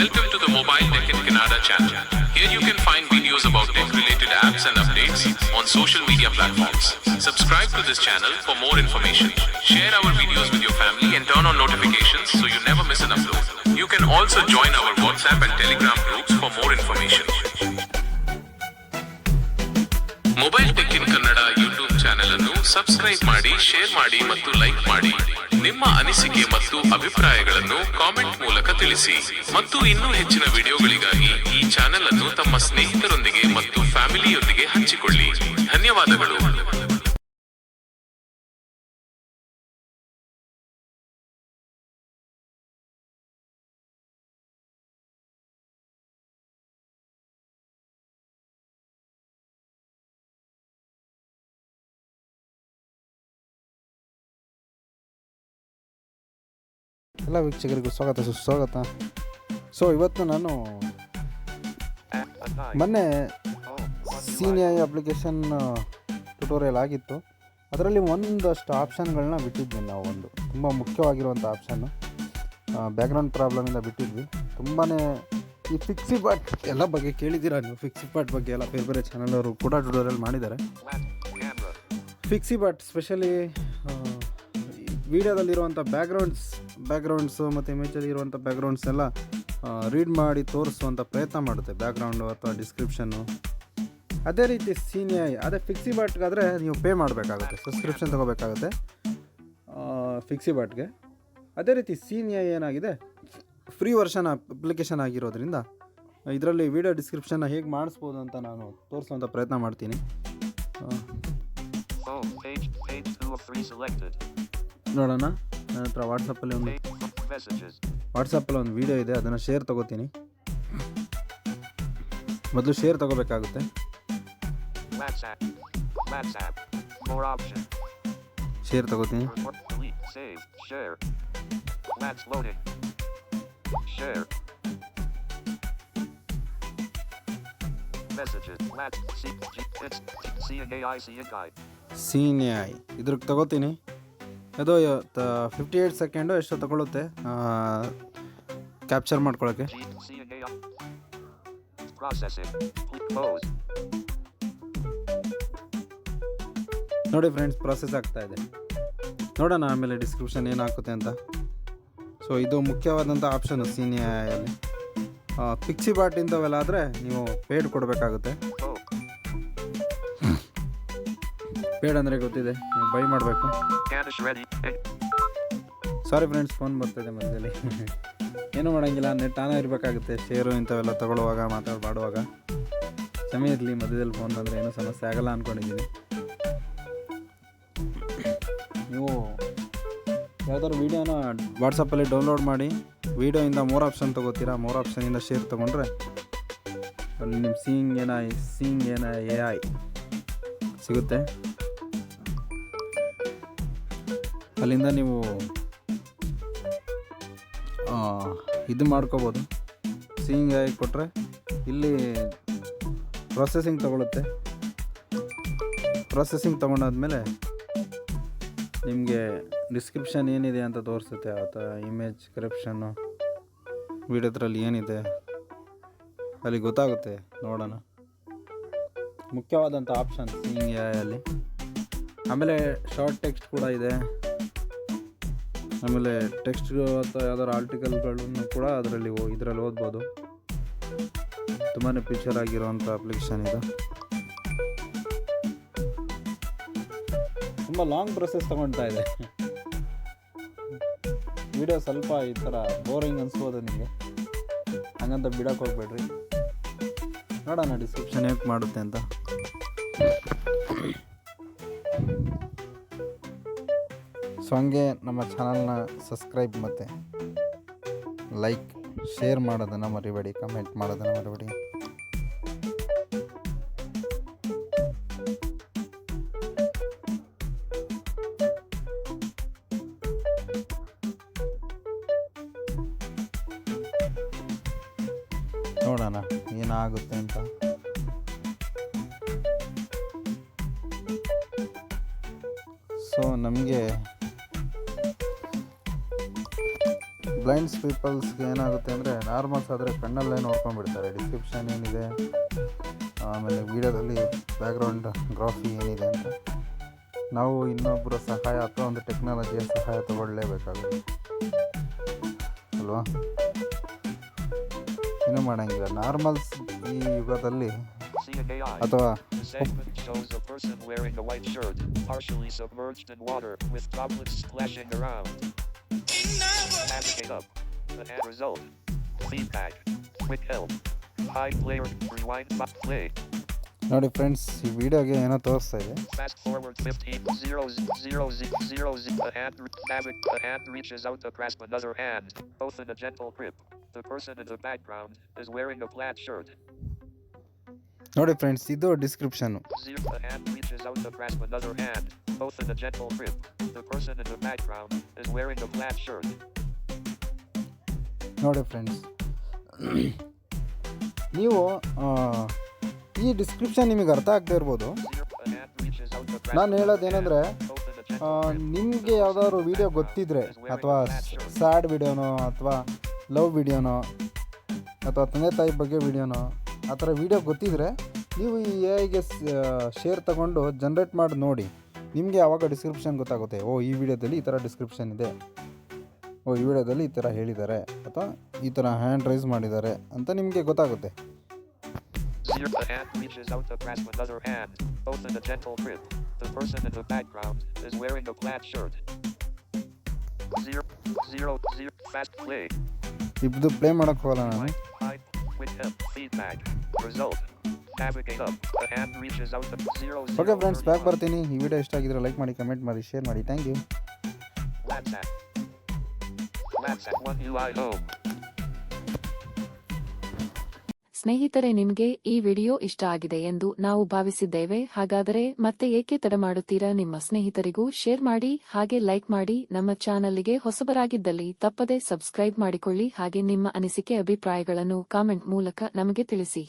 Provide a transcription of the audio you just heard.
Welcome to the Mobile Tech in Kannada channel. Here you can find videos about tech-related apps and updates on social media platforms. Subscribe to this channel for more information. Share our videos with your family and turn on notifications so you never miss an upload. You can also join our WhatsApp and Telegram groups for more information. Mobile tech in Kannada YouTube channel ಅನ್ನು subscribe ಮಾಡಿ share ಮಾಡಿ ಮತ್ತು like ಮಾಡಿ ನಿಮ್ಮ ಅನಿಸಿಕೆ ಮತ್ತು ಅಭಿಪ್ರಾಯಗಳನ್ನು comment ಮೂಲಕ ತಿಳಿಸಿ. ಮತ್ತು ಇನ್ನೂ ಹೆಚ್ಚಿನ ವಿಡಿಯೋಗಳಿಗಾಗಿ ಈ ಚಾನೆಲ್ ಅನ್ನು ತಮ್ಮ ಸ್ನೇಹಿತರೊಂದಿಗೆ ಮತ್ತು ಫ್ಯಾಮಿಲಿಯೊಂದಿಗೆ ಹಂಚಿಕೊಳ್ಳಿ. ಧನ್ಯವಾದಗಳು. ಎಲ್ಲ ವೀಕ್ಷಕರಿಗೂ ಸ್ವಾಗತ, ಸುಸ್ವಾಗತ. ಸೊ ಇವತ್ತು ನಾನು ಮೊನ್ನೆ ಸೀನಿಯರ್ ಅಪ್ಲಿಕೇಶನ್ ಟ್ಯುಟೋರಿಯಲ್ ಆಗಿತ್ತು. ಅದರಲ್ಲಿ ಒಂದಷ್ಟು ಆಪ್ಷನ್ಗಳನ್ನ ಬಿಟ್ಟಿದ್ವಿ ನಾವು ಒಂದು. ತುಂಬ ಮುಖ್ಯವಾಗಿರುವಂಥ ಆಪ್ಷನ್ನು ಬ್ಯಾಕ್ಗ್ರೌಂಡ್ ಪ್ರಾಬ್ಲಮಿಂದ ಬಿಟ್ಟಿದ್ವಿ. ತುಂಬಾ ಈ ಫಿಕ್ಸಿ ಬಟ್ ಎಲ್ಲ ಬಗ್ಗೆ ಕೇಳಿದ್ದೀರಾ ನೀವು? ಫಿಕ್ಸಿ ಪಾರ್ಟ್ ಬಗ್ಗೆ ಎಲ್ಲ ಬೇರೆ ಬೇರೆ ಚಾನಲ್ ಅವರು ಕೂಡ ಟ್ಯುಟೋರಿಯಲ್ ಮಾಡಿದ್ದಾರೆ. ಫಿಕ್ಸಿ ಬಾಟ್ ಸ್ಪೆಷಲಿ ವೀಡಿಯೋದಲ್ಲಿರುವಂಥ ಬ್ಯಾಕ್ಗ್ರೌಂಡ್ಸ್ ಬ್ಯಾಕ್ಗ್ರೌಂಡ್ಸು ಮತ್ತು ಇಮೇಜಲ್ಲಿ ಇರುವಂಥ ಬ್ಯಾಕ್ಗ್ರೌಂಡ್ಸ್ ಎಲ್ಲ ರೀಡ್ ಮಾಡಿ ತೋರಿಸುವಂಥ ಪ್ರಯತ್ನ ಮಾಡುತ್ತೆ ಬ್ಯಾಕ್ಗ್ರೌಂಡು ಅಥವಾ ಡಿಸ್ಕ್ರಿಪ್ಷನ್ನು ಅದೇ ರೀತಿ ಸೀನಿಯರ್ ಅದೇ ಫಿಕ್ಸಿ ಬಾಟ್ಗಾದರೆ ನೀವು ಪೇ ಮಾಡಬೇಕಾಗುತ್ತೆ ಸಬ್ಸ್ಕ್ರಿಪ್ಷನ್ ತೊಗೋಬೇಕಾಗುತ್ತೆ. ಫಿಕ್ಸಿ ಬಾಟ್ಗೆ ಅದೇ ರೀತಿ ಸೀನಿಯರ್ ಏನಾಗಿದೆ ಫ್ರೀ ವರ್ಷನ್ ಅಪ್ಲಿಕೇಶನ್ ಆಗಿರೋದ್ರಿಂದ ಇದರಲ್ಲಿ ವಿಡಿಯೋ ಡಿಸ್ಕ್ರಿಪ್ಷನ್ನ ಹೇಗೆ ಮಾಡಿಸ್ಬೋದು ಅಂತ ನಾನು ತೋರಿಸುವಂಥ ಪ್ರಯತ್ನ ಮಾಡ್ತೀನಿ. ಆ, Home page, page 2 of 3 selected. ನೋಡೋಣ. ನಂತರ ವಾಟ್ಸ್ಆ್ಯಪಲ್ಲಿ ಮೆಸ್ ವೆಚಸ್ ವಾಟ್ಸಪ್ಪಲ್ಲಿ ಒಂದು ವಿಡಿಯೋ ಇದೆ ಅದನ್ನು ಶೇರ್ ತಗೋತೀನಿ. ಮೊದಲು ಶೇರ್ ತಗೋಬೇಕಾಗುತ್ತೆ. ಮ್ಯಾಚ್ ಆ್ಯಪ್ ಮ್ಯಾಟ್ಸ್ ಆ್ಯಪ್ ಪ್ರೋಡ್ ಶೇರ್ ತಗೋತೀನಿ save shared match love date shared I ಇದ್ರಗೆ ತಗೋತೀನಿ. ಅದು ಫಿಫ್ಟಿ ಏಯ್ಟ್ ಸೆಕೆಂಡು ಎಷ್ಟು ತಗೊಳುತ್ತೆ ಕ್ಯಾಪ್ಚರ್. Close. ನೋಡಿ ಫ್ರೆಂಡ್ಸ್ ಪ್ರೊಸೆಸ್ ಆಗ್ತಾ ಇದೆ ನೋಡೋಣ ಆಮೇಲೆ ಡಿಸ್ಕ್ರಿಪ್ಷನ್ ಏನು ಹಾಕುತ್ತೆ ಅಂತ ಸೊ ಇದು ಮುಖ್ಯವಾದಂಥ ಆಪ್ಷನು ಸೀನಿಯಲ್ಲಿ ಪಿಕ್ಸಿ ಬಾಟ್ ಇಂಥವೆಲ್ಲ ಆದರೆ ನೀವು ಪೇಡ್ ಕೊಡಬೇಕಾಗುತ್ತೆ ಪೇಡ್ ಅಂದರೆ ಗೊತ್ತಿದೆ. ನೀವು ಬೈ ಮಾಡಬೇಕು. ಸಾರಿ ಫ್ರೆಂಡ್ಸ್ ಫೋನ್ ಬರ್ತಿದೆ ಮಧ್ಯದಲ್ಲಿ. ಏನೂ ಮಾಡೋಂಗಿಲ್ಲ ನೆಟ್ ಆನ ಇರಬೇಕಾಗುತ್ತೆ ಶೇರು ಇಂಥವೆಲ್ಲ ತಗೊಳ್ಳುವಾಗ ಮಾತಾಡಬಾಡುವಾಗ ಸಮಯ ಇರಲಿ ಮಧ್ಯದಲ್ಲಿ ಫೋನ್ ಬಂದರೆ ಏನೂ ಸಮಸ್ಯೆ ಆಗಲ್ಲ ಅಂದ್ಕೊಂಡಿದ್ದೀನಿ ನೀವು ಯಾವ್ದಾದ್ರು ವೀಡಿಯೋನ ವಾಟ್ಸಪ್ಪಲ್ಲಿ ಡೌನ್ಲೋಡ್ ಮಾಡಿ ವೀಡಿಯೋಯಿಂದ ಮೂರು ಆಪ್ಷನ್ ತೊಗೋತೀರಾ? ಮೂರು ಆಪ್ಷನಿಂದ ಶೇರ್ ತೊಗೊಂಡ್ರೆ ಅಲ್ಲಿ ನಿಮ್ಮ ಸೀಯಿಂಗ್ ಏನಾಯ್ ಸೀಯಿಂಗ್ ಏನ ಎ ಐ ಸಿಗುತ್ತೆ. ಅಲ್ಲಿಂದ ನೀವು ಇದು ಮಾಡ್ಕೋಬೋದು. ಸೀಯಿಂಗ್ ಆಗಿ ಕೊಟ್ಟರೆ ಇಲ್ಲಿ ಪ್ರೊಸೆಸಿಂಗ್ ತಗೊಳುತ್ತೆ. ಪ್ರೊಸೆಸಿಂಗ್ ತೊಗೊಂಡಾದ್ಮೇಲೆ ನಿಮಗೆ ಡಿಸ್ಕ್ರಿಪ್ಷನ್ ಏನಿದೆ ಅಂತ ತೋರಿಸುತ್ತೆ. ಅಥವಾ ಇಮೇಜ್ ಕರಪ್ಷನ್ನು ವಿಡಿಯೋದ್ರಲ್ಲಿ ಏನಿದೆ ಅಲ್ಲಿ ಗೊತ್ತಾಗುತ್ತೆ. ನೋಡೋಣ. ಮುಖ್ಯವಾದಂಥ ಆಪ್ಷನ್ ಸೀಯಿಂಗ್ ಅಲ್ಲಿ. ಆಮೇಲೆ ಶಾರ್ಟ್ ಟೆಕ್ಸ್ಟ್ ಕೂಡ ಇದೆ. ಆಮೇಲೆ ಟೆಕ್ಸ್ಟ್ ಅಥವಾ ಯಾವ್ದಾದ್ರು ಆರ್ಟಿಕಲ್ಗಳನ್ನು ಕೂಡ ಅದರಲ್ಲಿ ಇದರಲ್ಲಿ ಓದ್ಬೋದು. ತುಂಬಾ ಪಿಕ್ಚರ್ ಆಗಿರುವಂಥ ಅಪ್ಲಿಕೇಶನ್ ಇದು. ತುಂಬ ಲಾಂಗ್ ಪ್ರೊಸೆಸ್ ತಗೊಳ್ತಾ ಇದೆ. ವಿಡಿಯೋ ಸ್ವಲ್ಪ ಈ ಥರ ಬೋರಿಂಗ್ ಅನಿಸ್ಬೋದು ನಿಮಗೆ. ಹಂಗಂತ ಬಿಡೋಕೆ ಹೋಗ್ಬೇಡ್ರಿ. ನೋಡೋಣ ಡಿಸ್ಕ್ರಿಪ್ಷನ್ ಹೇಗೆ ಮಾಡುತ್ತೆ ಅಂತ. ಸೊ ಹಂಗೆ ನಮ್ಮ ಚಾನಲ್ನ ಸಬ್ಸ್ಕ್ರೈಬ್ ಮತ್ತು ಲೈಕ್, ಶೇರ್ ಮಾಡೋದನ್ನು ಮರಿಬೇಡಿ, ಕಮೆಂಟ್ ಮಾಡೋದನ್ನು ಮರಿಬೇಡಿ. ನೋಡೋಣ, ಏನಾಗುತ್ತೆ ಅಂತ. ಸೊ ನಮಗೆ ಬ್ಲೈಂಡ್ಸ್ ಪೀಪಲ್ಸ್ಗೆ ಏನಾಗುತ್ತೆ ಅಂದರೆ ನಾರ್ಮಲ್ಸ್ ಆದರೆ ಕಣ್ಣಲ್ಲೇ ನೋಡ್ಕೊಂಡ್ಬಿಡ್ತಾರೆ. ಡಿಸ್ಕ್ರಿಪ್ಷನ್ ಏನಿದೆ ಆಮೇಲೆ ವೀಡಿಯೋದಲ್ಲಿ ಬ್ಯಾಕ್ಗ್ರೌಂಡ್ ಗ್ರಾಫಿ ಏನಿದೆ ಅಂತ. ನಾವು ಇನ್ನೊಬ್ಬರ ಸಹಾಯ ಅಥವಾ ಒಂದು ಟೆಕ್ನಾಲಜಿಯ ಸಹಾಯ ತಗೊಳ್ಳೇಬೇಕಾಗುತ್ತೆ. ಅಲ್ವಾ? ಏನೂ ಮಾಡೋಂಗಿಲ್ಲ. ನಾರ್ಮಲ್ಸ್ ಈ ಯುಗದಲ್ಲಿ ಅಥವಾ shows a person wearing a white shirt, partially submerged in water, with droplets splashing around. Navigate up. The end result. Feedback. Quick help. Hide player. Rewind. But play. ನೋಡಿ ಫ್ರೆಂಡ್ಸ್ ಈ ವಿಡಿಯೋಗೆ ಏನೋ ತೋರಿಸ್ತಾ ಇದೆ Fast forward 15. Zero, z- zero, z- zero, z- The hand, re- navig- the hand reaches out to grasp another hand, both in a gentle grip. The person in the background is wearing a plaid shirt. ನೋಡಿ friends ಇದು description Zero, the hand reaches out to grasp another hand, both in a gentle grip. The person in the background is wearing a plaid shirt. ನೋಡಿ friends ನೀವು ಈ description ನಿಮಗೆ ಅರ್ಥ ಆಗದೆ ಇರ್ಬೋದು the ನಾನು ಹೇಳೋದೇನೆಂದರೆ. ನಿಮಗೆ ಯಾವುದಾದ್ರು ವೀಡಿಯೋ ಗೊತ್ತಿದ್ರೆ ಅಥವಾ ಸ್ಯಾಡ್ ವಿಡಿಯೋನೋ ಅಥವಾ ಲವ್ ವಿಡಿಯೋನೋ ಅಥವಾ ತಂದೆ ತಾಯಿ ಬಗ್ಗೆ ವಿಡಿಯೋನೋ ಆ ಥರ ವೀಡಿಯೋ ಗೊತ್ತಿದ್ರೆ ನೀವು ಈ ಎ ಐಗೆ ಶೇರ್ ತಗೊಂಡು ಜನ್ರೇಟ್ ಮಾಡಿ ನೋಡಿ. ನಿಮಗೆ ಆವಾಗ ಡಿಸ್ಕ್ರಿಪ್ಷನ್ ಗೊತ್ತಾಗುತ್ತೆ? ಓ ಈ ವಿಡಿಯೋದಲ್ಲಿ ಈ ಥರ ಡಿಸ್ಕ್ರಿಪ್ಷನ್ ಇದೆ. ಓ ಈ ವಿಡಿಯೋದಲ್ಲಿ ಈ ಥರ ಹೇಳಿದ್ದಾರೆ. ಅಥವಾ ಈ ಥರ ಹ್ಯಾಂಡ್ ರೈಸ್ ಮಾಡಿದ್ದಾರೆ ಅಂತ ನಿಮಗೆ ಗೊತ್ತಾಗುತ್ತೆ. ಇಬ್ಬು ಪ್ಲೇ ಮಾಡೋಕ್ಕೆ ಹೋಗಲ್ಲ ನಾನು. ಓಕೆ ಫ್ರೆಂಡ್ಸ್ ಬ್ಯಾಕ್ ಬರ್ತೀನಿ. ಈ ವಿಡಿಯೋ ಇಷ್ಟ ಆಗಿದ್ರೆ ಲೈಕ್ ಮಾಡಿ ಕಮೆಂಟ್ ಮಾಡಿ ಶೇರ್ ಮಾಡಿ. Thank you Landsat. Landsat 1 UI ಸ್ನೇಹಿತರೆ ನಿಮಗೆ ಈ ವಿಡಿಯೋ ಇಷ್ಟ ಆಗಿದೆ ಎಂದು ನಾವು ಭಾವಿಸಿದ್ದೇವೆ. ಹಾಗಾದರೆ ಮತ್ತೆ ಏಕೆ ತಡ ಮಾಡುತ್ತೀರಾ? ನಿಮ್ಮ ಸ್ನೇಹಿತರಿಗೂ ಶೇರ್ ಮಾಡಿ ಹಾಗೆ ಲೈಕ್ ಮಾಡಿ. ನಮ್ಮ ಚಾನಲ್ಗೆ ಹೊಸಬರಾಗಿದ್ದಲ್ಲಿ ತಪ್ಪದೆ ಸಬ್ಸ್ಕ್ರೈಬ್ ಮಾಡಿಕೊಳ್ಳಿ. ಹಾಗೆ ನಿಮ್ಮ ಅನಿಸಿಕೆ ಅಭಿಪ್ರಾಯಗಳನ್ನು ಕಾಮೆಂಟ್ ಮೂಲಕ ನಮಗೆ ತಿಳಿಸಿ.